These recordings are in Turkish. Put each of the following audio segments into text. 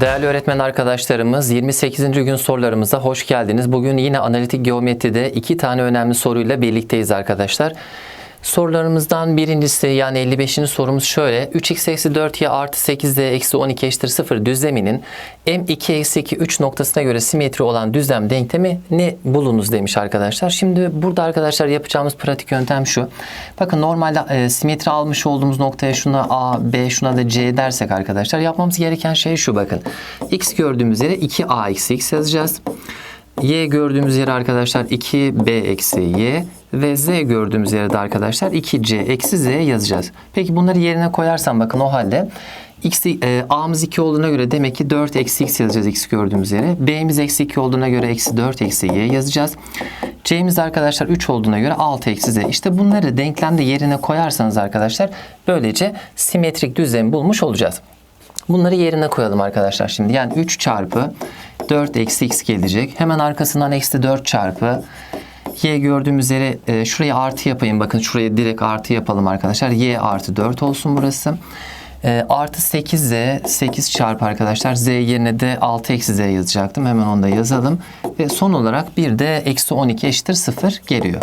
Değerli öğretmen arkadaşlarımız 28. gün sorularımıza hoş geldiniz. Bugün yine analitik geometride iki tane önemli soruyla birlikteyiz arkadaşlar. Sorularımızdan birincisi yani 55. sorumuz şöyle. 3x eksi 4y artı 8z eksi 12 eşittir 0 düzleminin m2 eksi 2 3 noktasına göre simetri olan düzlem denklemi ne bulunuz demiş arkadaşlar. Şimdi burada arkadaşlar yapacağımız pratik yöntem şu. Bakın normalde e, simetri almış olduğumuz noktaya şuna a, b, şuna da c dersek arkadaşlar yapmamız gereken şey şu bakın. x gördüğümüz yere 2a eksi x yazacağız. Y gördüğümüz yere arkadaşlar 2B eksi Y ve Z gördüğümüz yere de arkadaşlar 2C eksi Z yazacağız. Peki bunları yerine koyarsam bakın o halde X, e, A'mız 2 olduğuna göre demek ki 4 eksi X yazacağız X gördüğümüz yere. B'miz eksi 2 olduğuna göre eksi 4 eksi Y yazacağız. C'miz arkadaşlar 3 olduğuna göre 6 eksi Z. İşte bunları denklemde yerine koyarsanız arkadaşlar böylece simetrik düzlemi bulmuş olacağız. Bunları yerine koyalım arkadaşlar şimdi. Yani 3 çarpı 4 eksi x gelecek. Hemen arkasından eksi 4 çarpı y gördüğümüz yere e, şuraya artı yapayım. Bakın şuraya direkt artı yapalım arkadaşlar. y artı 4 olsun burası. E, artı 8z 8 çarpı arkadaşlar z yerine de 6 eksi z yazacaktım. Hemen onu da yazalım. Ve son olarak bir de eksi 12 eşittir 0 geliyor.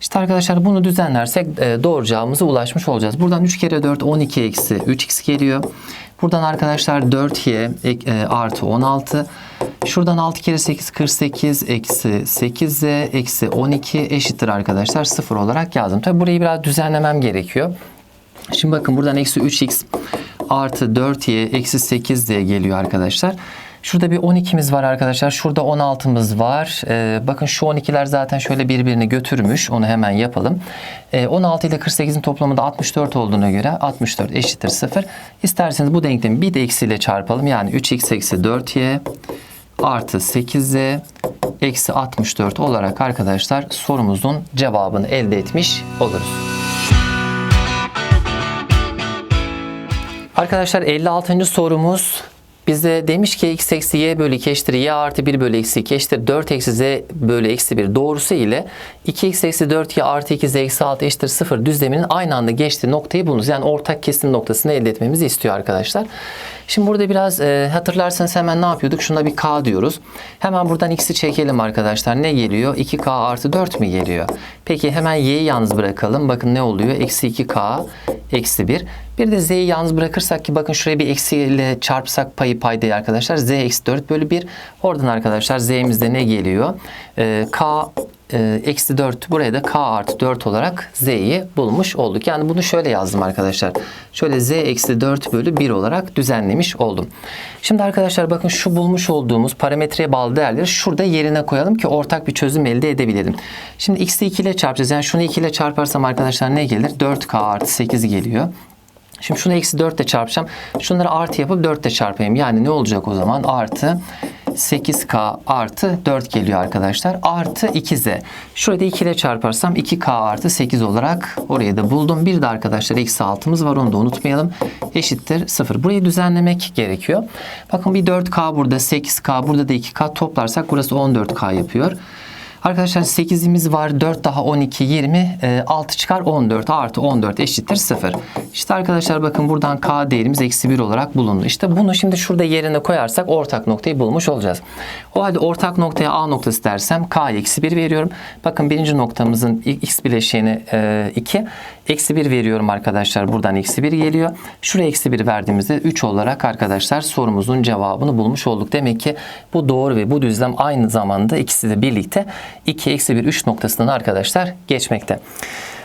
İşte arkadaşlar bunu düzenlersek e, doğru cevabımıza ulaşmış olacağız. Buradan 3 kere 4 12 eksi 3x geliyor. Buradan arkadaşlar 4y e, artı 16. Şuradan 6 kere 8 48 eksi 8z eksi 12 eşittir arkadaşlar 0 olarak yazdım. Tabi burayı biraz düzenlemem gerekiyor. Şimdi bakın buradan eksi 3x artı 4y eksi 8z geliyor arkadaşlar. Şurada bir 12'miz var arkadaşlar. Şurada 16'mız var. Ee, bakın şu 12'ler zaten şöyle birbirini götürmüş. Onu hemen yapalım. Ee, 16 ile 48'in toplamında 64 olduğuna göre 64 eşittir 0. İsterseniz bu denklemi bir de eksiyle çarpalım. Yani 3x eksi 4y artı 8z eksi 64 olarak arkadaşlar sorumuzun cevabını elde etmiş oluruz. Arkadaşlar 56. sorumuz bize demiş ki x eksi y bölü 2 eşittir y artı 1 bölü eksi 2 eşittir 4 eksi z bölü eksi 1 doğrusu ile 2x eksi 4 y artı 2 z eksi 6 eşittir 0 düzleminin aynı anda geçtiği noktayı bulunuz. Yani ortak kesim noktasını elde etmemizi istiyor arkadaşlar. Şimdi burada biraz e, hatırlarsanız hemen ne yapıyorduk? Şuna bir k diyoruz. Hemen buradan x'i çekelim arkadaşlar. Ne geliyor? 2k artı 4 mi geliyor? Peki hemen y'yi yalnız bırakalım. Bakın ne oluyor? Eksi 2k eksi 1. Bir de z'yi yalnız bırakırsak ki bakın şuraya bir eksi ile çarpsak payı paydayı arkadaşlar. z eksi 4 bölü 1. Oradan arkadaşlar z'imizde ne geliyor? E, k e, eksi 4 buraya da k artı 4 olarak z'yi bulmuş olduk. Yani bunu şöyle yazdım arkadaşlar. Şöyle z eksi 4 bölü 1 olarak düzenlemiş oldum. Şimdi arkadaşlar bakın şu bulmuş olduğumuz parametreye bağlı değerleri şurada yerine koyalım ki ortak bir çözüm elde edebilelim. Şimdi x'i 2 ile çarpacağız. Yani şunu 2 ile çarparsam arkadaşlar ne gelir? 4k artı 8 geliyor. Şimdi şunu eksi 4 ile çarpacağım. Şunları artı yapıp 4 ile çarpayım. Yani ne olacak o zaman? Artı 8K artı 4 geliyor arkadaşlar. Artı 2Z. Şurada 2 ile çarparsam 2K artı 8 olarak orayı da buldum. Bir de arkadaşlar eksi 6'mız var onu da unutmayalım. Eşittir 0. Burayı düzenlemek gerekiyor. Bakın bir 4K burada 8K burada da 2K toplarsak burası 14K yapıyor. Arkadaşlar 8'imiz var. 4 daha 12, 20. 6 çıkar 14 artı 14 eşittir 0. İşte arkadaşlar bakın buradan k değerimiz eksi 1 olarak bulundu. İşte bunu şimdi şurada yerine koyarsak ortak noktayı bulmuş olacağız. O halde ortak noktaya a noktası dersem k eksi 1 veriyorum. Bakın birinci noktamızın x bileşeni 2. Eksi 1 veriyorum arkadaşlar. Buradan eksi 1 geliyor. Şuraya eksi 1 verdiğimizde 3 olarak arkadaşlar sorumuzun cevabını bulmuş olduk. Demek ki bu doğru ve bu düzlem aynı zamanda ikisi de birlikte 2 eksi 1 3 noktasından arkadaşlar geçmekte.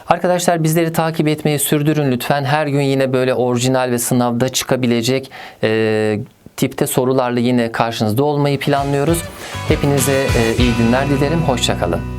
Arkadaşlar bizleri takip etmeyi sürdürün lütfen. Her gün yine böyle orijinal ve sınavda çıkabilecek e, tipte sorularla yine karşınızda olmayı planlıyoruz. Hepinize e, iyi günler dilerim. Hoşçakalın.